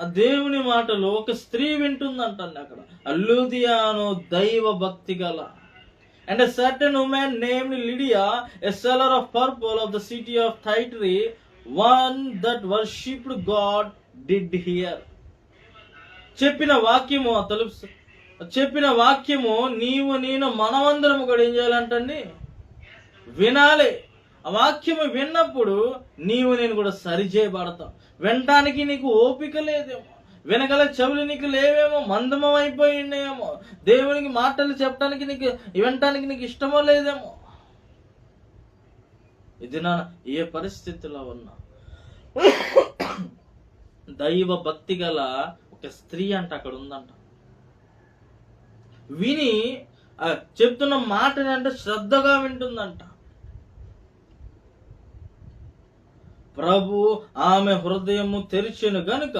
ఆ దేవుని మాటలు ఒక స్త్రీ వింటుందంటండి అక్కడ. అల్లుదియాను దైవ భక్తి గల. And certain women named Lydia a seller of purple of the city of Thyatira one that worshipped God did hear చెప్పిన వాక్యము తెలుపు చెప్పిన వాక్యము నీవు నేను మనమందరం కూడా ఏం చేయాలంటండి? వినాలి. వాక్యము విన్నప్పుడు నీవు నేను కూడా సరిచేయబడతాం. వినటానికి నీకు ఓపిక లేదేమో. వెనకాల చెవులు నీకు లేవేమో. మందమం అయిపోయిందేమో దేవునికి మాటలు చెప్పడానికి నీకు వినటానికి నీకు ఇష్టమో లేదేమో. ఇది నా ఏ పరిస్థితిలో ఉన్నా. దైవ భక్తి గల ఒక స్త్రీ అంట అక్కడ ఉందంట. విని చెప్తున్న మాటని అంటే శ్రద్ధగా వింటుందంట. ప్రభు ఆమె హృదయము తెరిచెను గనుక